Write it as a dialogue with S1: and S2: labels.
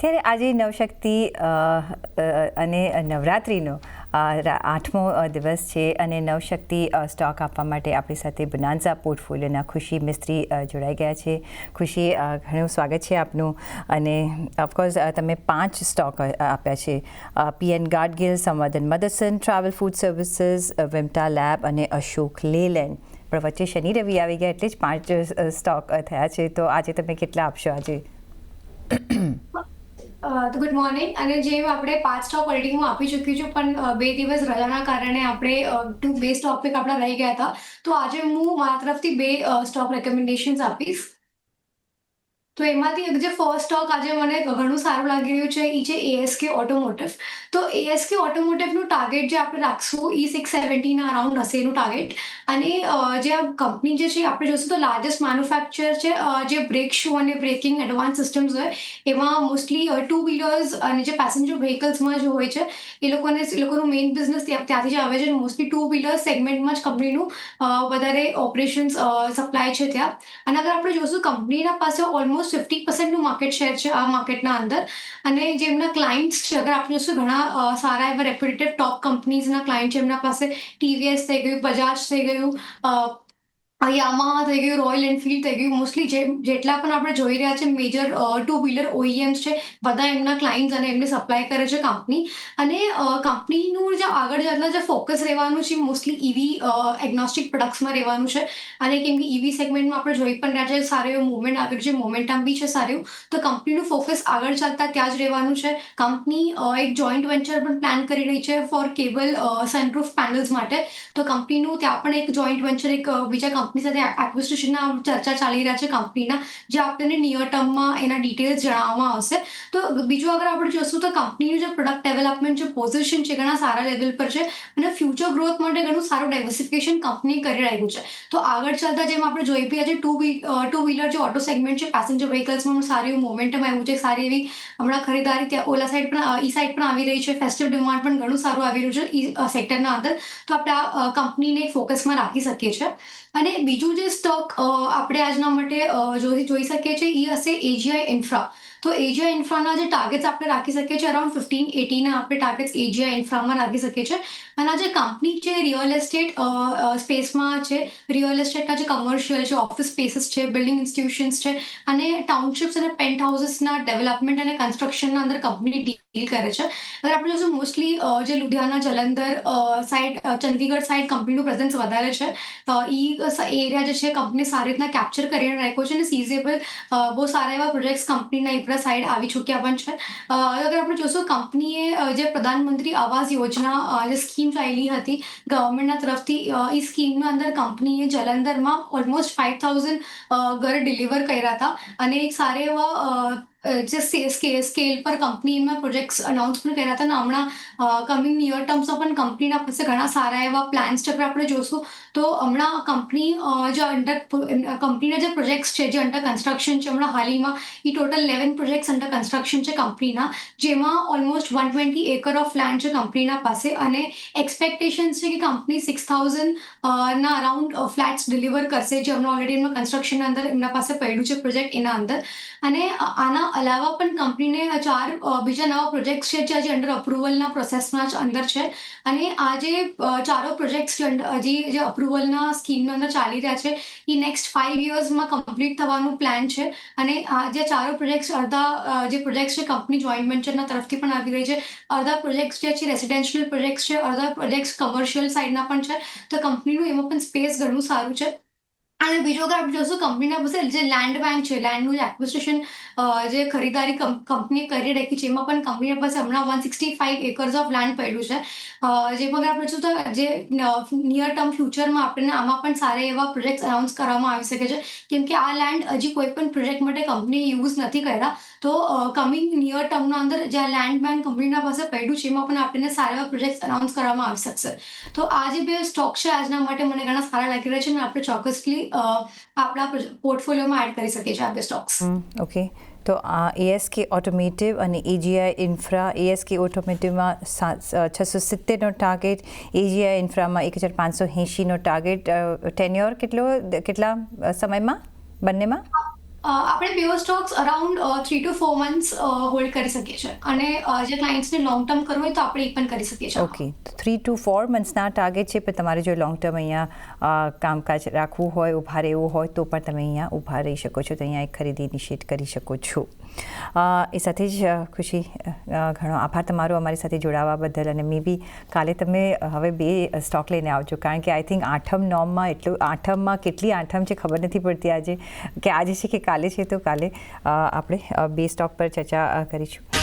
S1: ત્યારે આજે નવશક્તિ અને નવરાત્રિનો આઠમો દિવસ છે અને નવશક્તિ સ્ટોક આપવા માટે આપણી સાથે બનાન્ઝા પોર્ટફોલિયોના ખુશી મિસ્ત્રી જોડાઈ ગયા છે. ખુશી ઘણું સ્વાગત છે આપનું. અને ઓફકોર્સ તમે પાંચ સ્ટોક આપ્યા છે. PN Gadgil Samvardhana Motherson, travel food services Vimta lab અને અશોક લેલેન્ડ પણ વચ્ચે શનિ રવિ આવી ગયા એટલે જ પાંચ સ્ટોક થયા છે. તો આજે તમે કેટલા આપશો આજે?
S2: તો ગુડ મોર્નિંગ અને જેમ આપણે પાંચ સ્ટોપ ઓલરેડી હું આપી ચૂકી છું, પણ બે દિવસ રજાના કારણે આપણે ટુ બે સ્ટોક આપણા રહી ગયા હતા. તો આજે હું મારા તરફથી બે સ્ટોક રેકમેન્ડેશન્સ આપીશ. તો એમાંથી એક જે ફર્સ્ટ સ્ટોક આજે મને ઘણું સારું લાગી રહ્યું છે એ છે એએસકે ઓટોમોટિવ તો એએસકે ઓટોમોટિવનું ટાર્ગેટ જે આપણે રાખશું એ સિક્સ સેવન્ટીના અરાઉન્ડ હશે એનું ટાર્ગેટ અને જે આ કંપની જે છે, આપણે જોશું તો લાર્જેસ્ટ મેન્યુફેક્ચર છે જે બ્રેક શૂ અને બ્રેકિંગ એડવાન્સ સિસ્ટમ્સ હોય, એમાં મોસ્ટલી ટુ વ્હીલર્સ અને જે પેસેન્જર વ્હીકલ્સમાં જે હોય છે, એ લોકોને, એ લોકોનું મેઇન બિઝનેસ ત્યાંથી જ આવે છે. મોસ્ટલી ટુ વ્હીલર સેગમેન્ટમાં જ કંપનીનું વધારે ઓપરેશન્સ સપ્લાય છે ત્યાં. અને અગર આપણે જોશું કંપનીના પાસે ઓલમોસ્ટ ફિફ્ટી પર્સન્ટનું માર્કેટ શેર છે આ માર્કેટના અંદર. અને જેમના ક્લાયન્ટ્સ છે, અગર આપણે જોશું ઘણા સારા એવા રેપ્યુટેડ ટોપ કંપનીઝના ક્લાયન્ટ છે, એમના પાસે ટીવીએસ થઈ ગયું બજાજ થઈ ગયું યામાહા થઈ ગયું રોયલ એનફિલ્ડ થઈ ગયું. મોસ્ટલી જે, જેટલા પણ આપણે જોઈ રહ્યા છે મેજર ટુ વ્હીલર ઓઈએમ્સ છે, બધા એમના ક્લાયન્ટ્સ અને એમને સપ્લાય કરે છે કંપની અને કંપનીનું જે આગળ જતા જે ફોકસ રહેવાનું છે મોસ્ટલી ઈવી એગ્નોસ્ટિક પ્રોડક્ટ્સમાં રહેવાનું છે. અને કેમ કે ઈવી સેગમેન્ટમાં આપણે જોઈ પણ રહ્યા છે સારું એવું મુવમેન્ટ આવ્યું છે મોમેન્ટમ બી છે સારું. તો કંપનીનું ફોકસ આગળ ચાલતા ત્યાં જ રહેવાનું છે. કંપની એક જોઈન્ટ વેન્ચર પણ પ્લાન કરી રહી છે ફોર કેબલ સનરૂફ પેનલ્સ માટે. તો કંપનીનું ત્યાં પણ એક જોઈન્ટ વેન્ચર એક બીજા કંપની સાથે એક્વિસ્ટેશનના ચર્ચા ચાલી રહ્યા છે કંપનીના જે આપણને નિયર ટર્મમાં એના ડિટેલ્સ જણાવવામાં આવશે. તો બીજું અગર આપણે જોશું તો કંપનીનું જે પ્રોડક્ટ ડેવલપમેન્ટ જે પોઝિશન છે, ઘણા સારા લેવલ પર છે અને ફ્યુચર ગ્રોથ માટે ઘણું સારું ડાયવર્સિફિકેશન કંપની કરી રહ્યું છે. તો આગળ ચાલતા જેમ આપણે જોઈ બી છે ટુ ટુ વ્હીલર જે ઓટો સેગમેન્ટ છે પેસેન્જર વ્હીકલ્સમાં સારું એવું મોમેન્ટમ આવ્યું છે, સારી એવી હમણાં ખરીદારી ત્યાં ઓલા સાઈડ પણ ઈ સાઈડ પણ આવી રહી છે ફેસ્ટિવ ડિમાન્ડ પણ ઘણું સારું આવી રહ્યું છે, ઈ સેક્ટરના અંદર. તો આપણે આ કંપનીને ફોકસમાં રાખી શકીએ છીએ. અને બીજું જે સ્ટોક આપણે આજના માટે જોઈ શકીએ છીએ એ હશે એજીઆઈ ઇન્ફ્રા તો એજીઆઈ ઇન્ફ્રાના જે ટાર્ગેટ્સ આપણે રાખી શકીએ છીએ અરાઉન્ડ ફિફ્ટીન એટીના આપણે ટાર્ગેટ્સ એજીઆઈ ઇન્ફ્રામાં રાખી શકીએ છીએ. અને આ જે કંપની છે રિયલ એસ્ટેટ સ્પેસમાં છે રિયલ એસ્ટેટના જે કમર્શિયલ છે ઓફિસ સ્પેસીસ છે બિલ્ડિંગ ઇન્સ્ટિટ્યુશન્સ છે, અને ટાઉનશિપ્સ અને પેન્ટ હાઉસીસના ડેવલપમેન્ટ અને કન્સ્ટ્રક્શનના અંદર કંપની ડીલ કરે છે. અગર આપણે જોશું મોસ્ટલી જે લુધિયાના, જલંધર સાઈડ ચંદીગઢ સાઈડ કંપનીનું પ્રેઝન્સ વધારે છે. ઈ એરિયા જે છે કંપની સારી રીતના કેપ્ચર કરીને રાખ્યો છે અને સિઝેબલ બહુ સારા એવા પ્રોજેક્ટ્સ કંપનીના ઇપરા સાઈડ આવી ચૂક્યા પણ છે. અગર આપણે જોશું કંપનીએ જે પ્રધાનમંત્રી આવાસ યોજના જે સ્કીમ ચાલી હતી ગવર્મેન્ટના તરફથી એ સ્કીમના અંદર કંપનીએ જલંધરમાં ઓલમોસ્ટ ફાઇવ થાઉઝન્ડ ઘર ડિલિવર કર્યા હતા. અને એક સારા એવા જે સ્કેલ પર કંપનીમાં પ્રોજેક્ટ્સ અનાઉન્સ પણ કર્યા હતા ને હમણાં કમિંગ નિયર ટર્મ્સમાં પણ કંપનીના પાસે ઘણા સારા એવા પ્લાન્સ છે આપણે જોશું. તો હમણાં કંપની જે અંડર કંપનીના જે પ્રોજેક્ટ્સ છે, જે અંડર કન્સ્ટ્રક્શન છે, હમણાં હાલમાં એ total eleven projects under construction છે કંપનીના, જેમાં almost one twenty acre of land છે કંપનીના પાસે અને એક્સપેક્ટેશન છે કે કંપની સિક્સ થાઉઝન્ડ ના અરાઉન્ડ ફ્લેટ્સ ડિલિવર કરશે, જે હમણાં ઓલરેડી એમના કન્સ્ટ્રક્શન અંદર એમના પાસે પડ્યું છે પ્રોજેક્ટ એના અંદર. અને આના અલાવા પણ કંપનીને ચાર બીજા નવા પ્રોજેક્ટ્સ છે જે હજી અંડર અપ્રુવલના પ્રોસેસમાં જ અંદર છે. અને આ જે ચારો પ્રોજેક્ટ્સ હજી જે અપ્રુવલના સ્કીમના અંદર ચાલી રહ્યા છે, એ નેક્સ્ટ ફાઇવ યર્સમાં કમ્પ્લીટ થવાનું પ્લાન છે. અને આ જે ચારો પ્રોજેક્ટ્સ અડધા જે પ્રોજેક્ટ્સ છે કંપની જોઈન્ટ વેન્ચરના તરફથી પણ આવી રહી છે. અડધા પ્રોજેક્ટ્સ જે છે રેસિડેન્શિયલ પ્રોજેક્ટ્સ છે, અડધા પ્રોજેક્ટ્સ કમર્શિયલ સાઇડના પણ છે. તો કંપનીનું એમાં પણ સ્પેસ ઘણું સારું છે. અને બીજો ગ્રાફ જોશું કંપનીના પાસે જે લેન્ડ બેંક છે લેન્ડનું જે એક્વિસ્ટેશન જે ખરીદારી કંપની કરી રાખી છે એમાં પણ કંપનીના પાસે હમણાં one sixty five acres of land પડ્યું છે. જેમાં આપણે જોશું તો જે નિયર ટર્મ ફ્યુચરમાં આપણને આમાં પણ સારા એવા પ્રોજેક્ટ્સ અનાઉન્સ કરવામાં આવી શકે છે. કેમ કે આ લેન્ડ હજી કોઈ પણ પ્રોજેક્ટ માટે કંપની યુઝ નથી કર્યા. તો કમિંગ નિયર ટર્મના અંદર જે આ લેન્ડ બેંક કંપનીના પાસે પડ્યું છે, એમાં પણ આપણને સારા એવા પ્રોજેક્ટ અનાઉન્સ કરવામાં આવી શકશે. તો આ જે બે સ્ટોક છે, આજના માટે મને ઘણા સારા લાગી રહ્યા છે અને આપણે ચોક્કસલી આપણા પોર્ટફોલિયોમાં એડ કરી શકીએ છીએ આ બે સ્ટોક્સ
S1: ઓકે તો આ એએસકે ઓટોમેટિવ અને એજીઆઈ ઇન્ફ્રા એએસકે ઓટોમેટિવમાં છસો સિત્તેરનો ટાર્ગેટ એજીઆઈ ઇન્ફ્રામાં એક હજાર પાંચસો એંશીનો ટાર્ગેટ ટેન્યોર કેટલો, કેટલા સમયમાં? બંનેમાં?
S2: આપણે pure stocks around three to four months hold કરી શકીએ છીએ. અને જે ક્લાયન્ટ્સને લોંગ ટર્મ કરવું હોય તો આપણે એ પણ કરી શકીએ છીએ.
S1: ઓકે થ્રી ટુ ફોર મંથ્સના ટાર્ગેટ છે, પણ તમારે જો લોંગ ટર્મ અહીંયા કામકાજ રાખવું હોય ઊભા રહેવું હોય, તો પણ તમે અહીંયા ઊભા રહી શકો છો. તો અહીંયા ખરીદી ઇનિશિએટ કરી શકો છો. એ સાથે જ ખુશી ઘણો આભાર તમારો અમારી સાથે જોડાવા બદલ અને મે બી કાલે તમે હવે બે સ્ટોક લઈને આવજો. કારણ કે આઈ થિંક આઠમ નોમમાં એટલું, આઠમમાં કેટલી આઠમ છે ખબર નથી પડતી આજે. કે આજે છે કે કાલે છે તો કાલે આપણે બે સ્ટોક પર ચર્ચા કરીશું.